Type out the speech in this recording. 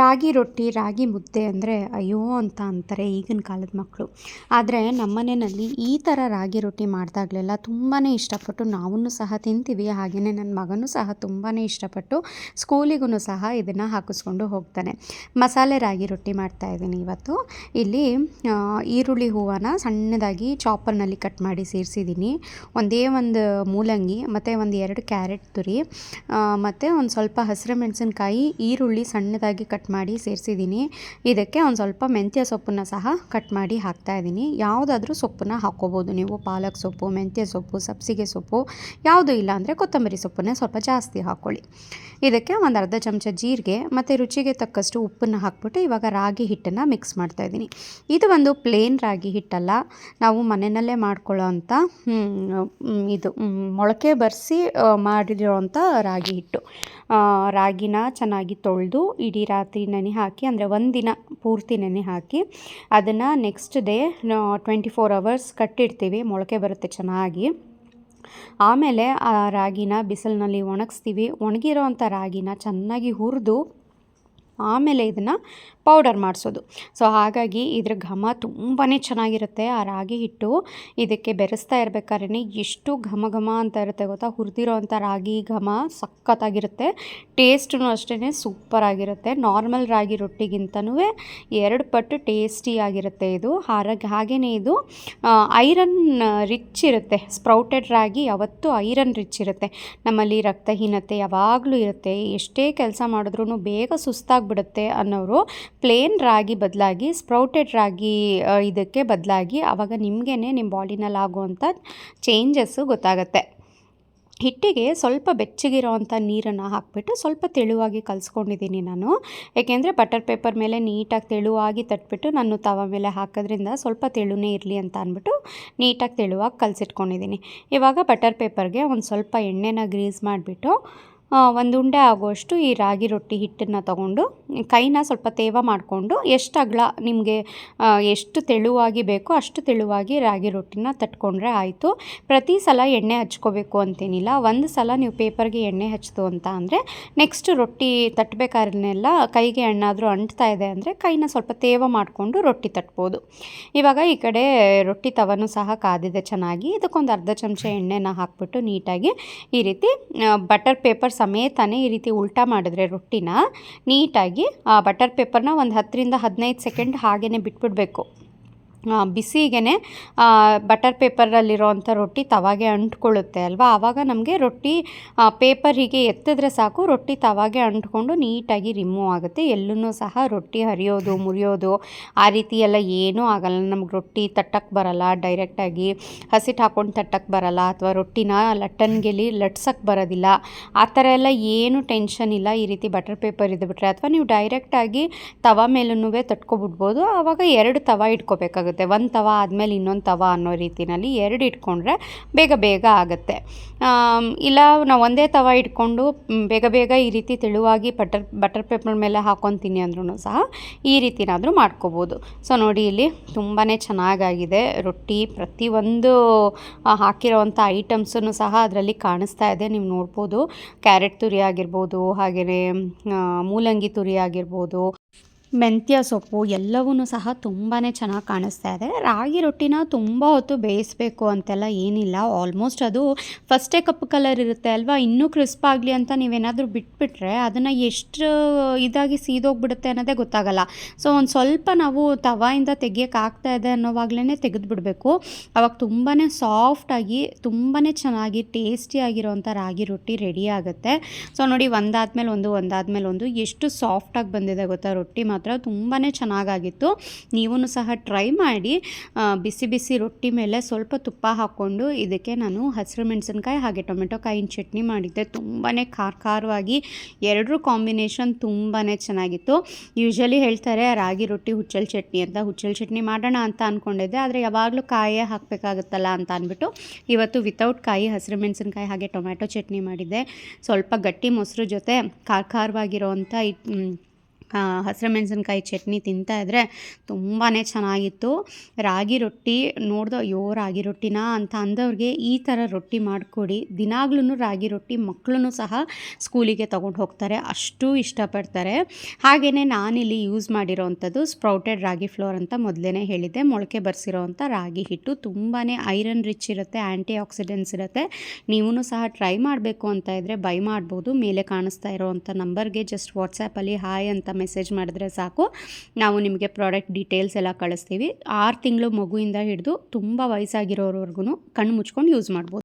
ರಾಗಿ ರೊಟ್ಟಿ, ರಾಗಿ ಮುದ್ದೆ ಅಂದರೆ ಅಯ್ಯೋ ಅಂತ ಅಂತಾರೆ ಈಗಿನ ಕಾಲದ ಮಕ್ಕಳು ಆದರೆ ನಮ್ಮ ಮನೆಯಲ್ಲಿ ಈ ಥರ ರಾಗಿ ರೊಟ್ಟಿ ಮಾಡಿದಾಗಲೆಲ್ಲ ತುಂಬಾ ಇಷ್ಟಪಟ್ಟು ನಾವೂ ಸಹ ತಿಂತೀವಿ. ಹಾಗೆಯೇ ನನ್ನ ಮಗನೂ ಸಹ ತುಂಬಾ ಇಷ್ಟಪಟ್ಟು ಸ್ಕೂಲಿಗೂ ಸಹ ಇದನ್ನು ಹಾಕಿಸ್ಕೊಂಡು ಹೋಗ್ತಾನೆ. ಮಸಾಲೆ ರಾಗಿ ರೊಟ್ಟಿ ಮಾಡ್ತಾ ಇದ್ದೀನಿ ಇವತ್ತು. ಇಲ್ಲಿ ಈರುಳ್ಳಿ ಹೂವನ ಸಣ್ಣದಾಗಿ ಚಾಪರ್ನಲ್ಲಿ ಕಟ್ ಮಾಡಿ ಸೇರಿಸಿದ್ದೀನಿ. ಒಂದೇ ಒಂದು ಮೂಲಂಗಿ, ಮತ್ತು ಒಂದು ಎರಡು ಕ್ಯಾರೆಟ್ ತುರಿ ಮತ್ತು ಒಂದು ಸ್ವಲ್ಪ ಹಸಿರು ಮೆಣಸಿನ್ಕಾಯಿ, ಈರುಳ್ಳಿ ಸಣ್ಣದಾಗಿ ಕಟ್ ಮಾಡಿ ಸೇರಿಸಿದ್ದೀನಿ. ಇದಕ್ಕೆ ಒಂದು ಸ್ವಲ್ಪ ಮೆಂತ್ಯ ಸೊಪ್ಪನ್ನು ಸಹ ಕಟ್ ಮಾಡಿ ಹಾಕ್ತಾ ಇದ್ದೀನಿ. ಯಾವುದಾದ್ರೂ ಸೊಪ್ಪನ್ನ ಹಾಕ್ಕೋಬೋದು ನೀವು ಪಾಲಕ್ ಸೊಪ್ಪು, ಮೆಂತ್ಯ ಸೊಪ್ಪು, ಸಬ್ಸಿಗೆ ಸೊಪ್ಪು, ಯಾವುದು ಇಲ್ಲ ಅಂದರೆ ಕೊತ್ತಂಬರಿ ಸೊಪ್ಪನ್ನೇ ಸ್ವಲ್ಪ ಜಾಸ್ತಿ ಹಾಕ್ಕೊಳ್ಳಿ ಇದಕ್ಕೆ ಒಂದು ಅರ್ಧ ಚಮಚ ಜೀರಿಗೆ ಮತ್ತು ರುಚಿಗೆ ತಕ್ಕಷ್ಟು ಉಪ್ಪನ್ನು ಹಾಕ್ಬಿಟ್ಟು ಇವಾಗ ರಾಗಿ ಹಿಟ್ಟನ್ನು ಮಿಕ್ಸ್ ಮಾಡ್ತಾ ಇದ್ದೀನಿ. ಇದು ಒಂದು ಪ್ಲೇನ್ ರಾಗಿ ಹಿಟ್ಟಲ್ಲ. ನಾವು ಮನೆಯಲ್ಲೇ ಮಾಡ್ಕೊಳ್ಳೋ ಅಂಥ ಇದು ಮೊಳಕೆ ಬರೆಸಿ ಮಾಡಿರೋವಂಥ ರಾಗಿ ಹಿಟ್ಟು. ರಾಗಿನ ಚೆನ್ನಾಗಿ ತೊಳೆದು, ಇಡೀ ರಾತ್ರಿ ನೆನೆ ಹಾಕಿ, ಅಂದರೆ ಒಂದಿನ ಪೂರ್ತಿ ನೆನೆ ಹಾಕಿ, ಅದನ್ನು next day twenty four hours ಕಟ್ಟಿಡ್ತೀವಿ. ಮೊಳಕೆ ಬರುತ್ತೆ ಚೆನ್ನಾಗಿ. ಆಮೇಲೆ ಆ ರಾಗಿನ ಬಿಸಿಲಿನಲ್ಲಿ ಒಣಗಿಸ್ತೀವಿ. ಒಣಗಿರೋ ಅಂಥ ರಾಗಿನ ಚೆನ್ನಾಗಿ ಹುರಿದು, ಆಮೇಲೆ ಇದನ್ನು ಪೌಡರ್ ಮಾಡಿಸೋದು. ಸೊ, ಹಾಗಾಗಿ ಇದ್ರ ಘಮ ತುಂಬಾ ಚೆನ್ನಾಗಿರುತ್ತೆ. ಆ ರಾಗಿ ಹಿಟ್ಟು ಇದಕ್ಕೆ ಬೆರೆಸ್ತಾ ಇರಬೇಕಾದ್ರೆ ಎಷ್ಟು ಘಮ ಘಮ ಅಂತ ಇರುತ್ತೆ ಗೊತ್ತಾ? ಹುರಿದಿರೋ ಅಂಥ ರಾಗಿ ಘಮ ಸಖತ್ತಾಗಿರುತ್ತೆ. ಟೇಸ್ಟೂ ಅಷ್ಟೇ ಸೂಪರಾಗಿರುತ್ತೆ. ನಾರ್ಮಲ್ ರಾಗಿ ರೊಟ್ಟಿಗಿಂತನೂ ಎರಡು ಪಟ್ಟು ಟೇಸ್ಟಿಯಾಗಿರುತ್ತೆ ಇದು. ಹಾಗಾಗಿ ಹಾಗೆಯೇ ಇದು ಐರನ್ ರಿಚ್ ಇರುತ್ತೆ. ಸ್ಪ್ರೌಟೆಡ್ ರಾಗಿ ಯಾವತ್ತೂ ಐರನ್ ರಿಚ್ ಇರುತ್ತೆ. ನಮ್ಮಲ್ಲಿ ರಕ್ತಹೀನತೆ ಯಾವಾಗಲೂ ಇರುತ್ತೆ. ಎಷ್ಟೇ ಕೆಲಸ ಮಾಡಿದ್ರೂ ಬೇಗ ಸುಸ್ತಾಗಿಬಿಡುತ್ತೆ ಅನ್ನೋರು ಪ್ಲೇನ್ ರಾಗಿ ಬದಲಾಗಿ ಸ್ಪ್ರೌಟೆಡ್ ರಾಗಿ ಇದಕ್ಕೆ ಬದಲಾಗಿ ಆವಾಗ ನಿಮಗೇ ನಿಮ್ಮ ಬಾಡಿನಲ್ಲಿ ಆಗುವಂಥ ಚೇಂಜಸ್ಸು ಗೊತ್ತಾಗತ್ತೆ. ಹಿಟ್ಟಿಗೆ ಸ್ವಲ್ಪ ಬೆಚ್ಚಗಿರೋವಂಥ ನೀರನ್ನು ಹಾಕಿಬಿಟ್ಟು ಸ್ವಲ್ಪ ತೆಳುವಾಗಿ ಕಲಿಸ್ಕೊಂಡಿದ್ದೀನಿ ನಾನು. ಏಕೆಂದರೆ ಬಟರ್ ಪೇಪರ್ ಮೇಲೆ ನೀಟಾಗಿ ತೆಳುವಾಗಿ ತಟ್ಬಿಟ್ಟು ನಾನು ತವ ಮೇಲೆ ಹಾಕೋದ್ರಿಂದ ಸ್ವಲ್ಪ ತೆಳುನೇ ಇರಲಿ ಅಂತ ಅಂದ್ಬಿಟ್ಟು ನೀಟಾಗಿ ತೆಳುವಾಗಿ ಕಲಸಿಟ್ಕೊಂಡಿದ್ದೀನಿ. ಇವಾಗ ಬಟರ್ ಪೇಪರ್ಗೆ ಒಂದು ಸ್ವಲ್ಪ ಎಣ್ಣೆನ ಗ್ರೀಸ್ ಮಾಡಿಬಿಟ್ಟು ಒಂದು ಉಂಡೆ ಆಗುವಷ್ಟು ಈ ರಾಗಿ ರೊಟ್ಟಿ ಹಿಟ್ಟನ್ನು ತಗೊಂಡು, ಕೈನ ಸ್ವಲ್ಪ ತೇವ ಮಾಡಿಕೊಂಡು ಎಷ್ಟು ಅಗಲ ನಿಮಗೆ ಎಷ್ಟು ತೆಳುವಾಗಿ ಬೇಕೋ ಅಷ್ಟು ತೆಳುವಾಗಿ ರಾಗಿ ರೊಟ್ಟಿನ ತಟ್ಕೊಂಡ್ರೆ ಆಯಿತು. ಪ್ರತಿ ಸಲ ಎಣ್ಣೆ ಹಚ್ಕೋಬೇಕು ಅಂತೇನಿಲ್ಲ. ಒಂದು ಸಲ ನೀವು ಪೇಪರ್ಗೆ ಎಣ್ಣೆ ಹಚ್ಚಿತು ಅಂತ ಅಂದರೆ, ನೆಕ್ಸ್ಟ್ ರೊಟ್ಟಿ ತಟ್ಟಬೇಕಾದ್ರೆಲ್ಲ ಕೈಗೆ ಎಣ್ಣಾದರೂ ಅಂಟ್ತಾ ಇದೆ ಅಂದರೆ ಕೈನ ಸ್ವಲ್ಪ ತೇವ ಮಾಡಿಕೊಂಡು ರೊಟ್ಟಿ ತಟ್ಬೋದು. ಇವಾಗ ಈ ಕಡೆ ರೊಟ್ಟಿ ತವನು ಸಹ ಕಾದಿದೆ ಚೆನ್ನಾಗಿ. ಇದಕ್ಕೊಂದು ಅರ್ಧ ಚಮಚ ಎಣ್ಣೆನ ಹಾಕ್ಬಿಟ್ಟು ನೀಟಾಗಿ ಈ ರೀತಿ ಬಟರ್ ಪೇಪರ್ ಸಮೇತನೇ ಈ ರೀತಿ ಉಲ್ಟಾ ಮಾಡಿದ್ರೆ ರೊಟ್ಟಿನ ನೀಟಾಗಿ ಆ ಬಟರ್ ಪೇಪರ್ನ ಒಂದು ಹತ್ತರಿಂದ ಹದಿನೈದು ಸೆಕೆಂಡ್ ಹಾಗೇ ಬಿಟ್ಬಿಡಬೇಕು. ಬಿಸಿಗೆ ಬಟರ್ ಪೇಪರಲ್ಲಿರೋವಂಥ ರೊಟ್ಟಿ ತವಾಗೆ ಅಂಟ್ಕೊಳ್ಳುತ್ತೆ ಅಲ್ವಾ? ಆವಾಗ ನಮಗೆ ರೊಟ್ಟಿ ಪೇಪರ್ ಹೀಗೆ ಎತ್ತಿದ್ರೆ ಸಾಕು, ರೊಟ್ಟಿ ತವಾಗೆ ಅಂಟ್ಕೊಂಡು ನೀಟಾಗಿ ರಿಮೂವ್ ಆಗುತ್ತೆ. ಎಲ್ಲೂ ಸಹ ರೊಟ್ಟಿ ಹರಿಯೋದು, ಮುರಿಯೋದು, ಆ ರೀತಿ ಎಲ್ಲ ಏನೂ ಆಗಲ್ಲ. ನಮ್ಗೆ ರೊಟ್ಟಿ ತಟ್ಟಕ್ಕೆ ಬರಲ್ಲ ಡೈರೆಕ್ಟಾಗಿ ಹಸಿಟ್ಟು ಹಾಕ್ಕೊಂಡು ತಟ್ಟಕ್ಕೆ ಬರಲ್ಲ, ಅಥವಾ ರೊಟ್ಟಿನ ಲಟ್ಟನ್ಗೆಲಿ ಲಟ್ಸಕ್ಕೆ ಬರೋದಿಲ್ಲ. ಆ ಥರ ಎಲ್ಲ ಏನು ಟೆನ್ಷನ್ ಇಲ್ಲ. ಈ ರೀತಿ ಬಟರ್ ಪೇಪರ್ ಇದ್ಬಿಟ್ರೆ ಅಥವಾ ನೀವು ಡೈರೆಕ್ಟಾಗಿ ತವ ಮೇಲೂ ತಟ್ಕೊಬಿಡ್ಬೋದು. ಆವಾಗ ಎರಡು ತವ ಇಟ್ಕೋಬೇಕಾಗುತ್ತೆ. ಒಂದು ತವ ಆದಮೇಲೆ ಇನ್ನೊಂದು ತವ ಅನ್ನೋ ರೀತಿಯಲ್ಲಿ ಎರಡು ಇಟ್ಕೊಂಡ್ರೆ ಬೇಗ ಬೇಗ ಆಗುತ್ತೆ. ಇಲ್ಲ ನಾವು ಒಂದೇ ತವ ಇಟ್ಕೊಂಡು ಬೇಗ ಬೇಗ ಈ ರೀತಿ ತೆಳುವಾಗಿ ಬಟರ್ ಬಟರ್ ಪೇಪರ್ ಮೇಲೆ ಹಾಕೊತೀನಿ ಅಂದ್ರೂ ಸಹ ಈ ರೀತಿನಾದರೂ ಮಾಡ್ಕೋಬೋದು. ಸೊ, ನೋಡಿ ಇಲ್ಲಿ ತುಂಬಾ ಚೆನ್ನಾಗಾಗಿದೆ. ರೊಟ್ಟಿ ಪ್ರತಿಯೊಂದು ಹಾಕಿರೋವಂಥ ಐಟಮ್ಸನ್ನು ಸಹ ಅದರಲ್ಲಿ ಕಾಣಿಸ್ತಾ ಇದೆ. ನೀವು ನೋಡ್ಬೋದು. ಕ್ಯಾರೆಟ್ ತುರಿ ಆಗಿರ್ಬೋದು ಹಾಗೆಯೇ ಮೂಲಂಗಿ ತುರಿ ಆಗಿರ್ಬೋದು ಮೆಂತ್ಯ ಸೊಪ್ಪು ಎಲ್ಲವೂ ಸಹ ತುಂಬಾ ಚೆನ್ನಾಗಿ ಕಾಣಿಸ್ತಾ ಇದೆ. ರಾಗಿ ರೊಟ್ಟಿನ ತುಂಬ ಹೊತ್ತು ಬೇಯಿಸಬೇಕು ಅಂತೆಲ್ಲ ಏನಿಲ್ಲ. ಆಲ್ಮೋಸ್ಟ್ ಅದು ಫಸ್ಟೇ ಕಪ್ಪು ಕಲರ್ ಇರುತ್ತೆ ಅಲ್ವಾ? ಇನ್ನೂ ಕ್ರಿಸ್ಪ್ ಆಗಲಿ ಅಂತ ನೀವೇನಾದರೂ ಬಿಟ್ಬಿಟ್ರೆ ಅದನ್ನು ಎಷ್ಟು ಇದಾಗಿ ಸೀದೋಗ್ಬಿಡುತ್ತೆ ಅನ್ನೋದೇ ಗೊತ್ತಾಗಲ್ಲ. ಸೊ ಒಂದು ಸ್ವಲ್ಪ ನಾವು ತವಾಯಿಂದ ತೆಗಿಯೋಕ್ಕಾಗ್ತಾ ಇದೆ ಅನ್ನೋವಾಗಲೇ ತೆಗೆದುಬಿಡಬೇಕು. ಅವಾಗ ತುಂಬಾ ಸಾಫ್ಟಾಗಿ ತುಂಬಾ ಚೆನ್ನಾಗಿ ಟೇಸ್ಟಿಯಾಗಿರೋವಂಥ ರಾಗಿ ರೊಟ್ಟಿ ರೆಡಿ ಆಗುತ್ತೆ. ಸೊ ನೋಡಿ, ಒಂದಾದ್ಮೇಲೆ ಒಂದು ಒಂದಾದ್ಮೇಲೆ ಒಂದು, ಎಷ್ಟು ಸಾಫ್ಟಾಗಿ ಬಂದಿದೆ ಗೊತ್ತಾ? ರೊಟ್ಟಿ ಮಾತ್ರ. ತುಂಬಾ ಚೆನ್ನಾಗಾಗಿತ್ತು. ನೀವೂ ಸಹ ಟ್ರೈ ಮಾಡಿ ಬಿಸಿ ಬಿಸಿ ರೊಟ್ಟಿ ಮೇಲೆ ಸ್ವಲ್ಪ ತುಪ್ಪ ಹಾಕ್ಕೊಂಡು ಇದಕ್ಕೆ ನಾನು ಹಸಿರು ಮೆಣಸಿನ್ಕಾಯಿ ಹಾಗೆ ಟೊಮೆಟೊ ಕಾಯಿನ ಚಟ್ನಿ ಮಾಡಿದ್ದೆ. ತುಂಬಾ ಖಾರ ಖಾರವಾಗಿ ಎರಡರೂ ಕಾಂಬಿನೇಷನ್ ತುಂಬಾ ಚೆನ್ನಾಗಿತ್ತು. ಯೂಶ್ವಲಿ ಹೇಳ್ತಾರೆ, ರಾಗಿ ರೊಟ್ಟಿ ಹುಚ್ಚಲ್ ಚಟ್ನಿ ಅಂತ. ಹುಚ್ಚಲ್ ಚಟ್ನಿ ಮಾಡೋಣ ಅಂತ ಅಂದ್ಕೊಂಡಿದ್ದೆ ಆದರೆ ಯಾವಾಗಲೂ ಕಾಯೇ ಹಾಕಬೇಕಾಗುತ್ತಲ್ಲ ಅಂತ ಅಂದ್ಬಿಟ್ಟು ಇವತ್ತು ವಿತೌಟ್ ಕಾಯಿ, ಹಸಿರು ಮೆಣಸಿನ್ಕಾಯಿ ಹಾಗೆ ಟೊಮ್ಯಾಟೊ ಚಟ್ನಿ ಮಾಡಿದ್ದೆ. ಸ್ವಲ್ಪ ಗಟ್ಟಿ ಮೊಸರು ಜೊತೆ ಖಾರ ಖಾರವಾಗಿರೋವಂಥ ಹಸಿರು ಮೆಣಸಿನ್ಕಾಯಿ ಚಟ್ನಿ ತಿಂತಾ ಇದ್ದರೆ ತುಂಬಾ ಚೆನ್ನಾಗಿತ್ತು. ರಾಗಿ ರೊಟ್ಟಿ ನೋಡ್ದೆ ಅಯ್ಯೋ ರಾಗಿ ರೊಟ್ಟಿನಾ ಅಂತ ಅಂದವ್ರಿಗೆ ಈ ಥರ ರೊಟ್ಟಿ ಮಾಡಿಕೊಡಿ. ದಿನಾಗ್ಲೂ ರಾಗಿ ರೊಟ್ಟಿ ಮಕ್ಕಳೂ ಸಹ ಸ್ಕೂಲಿಗೆ ತೊಗೊಂಡು ಹೋಗ್ತಾರೆ. ಅಷ್ಟು ಇಷ್ಟಪಡ್ತಾರೆ. ಹಾಗೆಯೇ ನಾನಿಲ್ಲಿ ಯೂಸ್ ಮಾಡಿರೋವಂಥದ್ದು ಸ್ಪ್ರೌಟೆಡ್ ರಾಗಿ ಫ್ಲೋರ್ ಅಂತ ಮೊದಲೇ ಹೇಳಿದ್ದೆ. ಮೊಳಕೆ ಬರ್ಸಿರೋವಂಥ ರಾಗಿ ಹಿಟ್ಟು ತುಂಬಾ ಐರನ್ ರಿಚ್ ಇರುತ್ತೆ ಆ್ಯಂಟಿ ಆಕ್ಸಿಡೆಂಟ್ಸ್ ಇರುತ್ತೆ. ನೀವೂ ಸಹ ಟ್ರೈ ಮಾಡಬೇಕು ಅಂತ ಇದ್ದರೆ ಬೈ ಮಾಡ್ಬೋದು. ಮೇಲೆ ಕಾಣಿಸ್ತಾ ಇರೋವಂಥ ನಂಬರ್ಗೆ ಜಸ್ಟ್ ವಾಟ್ಸಾಪಲ್ಲಿ ಹಾಯ್ ಅಂತ ಮೆಸೇಜ್ ಮಾಡಿದ್ರೆ ಸಾಕು. ನಾವು ನಿಮಗೆ ಪ್ರಾಡಕ್ಟ್ ಡೀಟೇಲ್ಸ್ ಎಲ್ಲ ಕಳಿಸ್ತೀವಿ. ಆರು ತಿಂಗಳು ಮಗುವಿಂದ ಹಿಡಿದು ತುಂಬ ವಯಸ್ಸಾಗಿರೋರ್ವರ್ಗು ಕಣ್ಣು ಮುಚ್ಕೊಂಡು ಯೂಸ್ ಮಾಡ್ಬೋದು.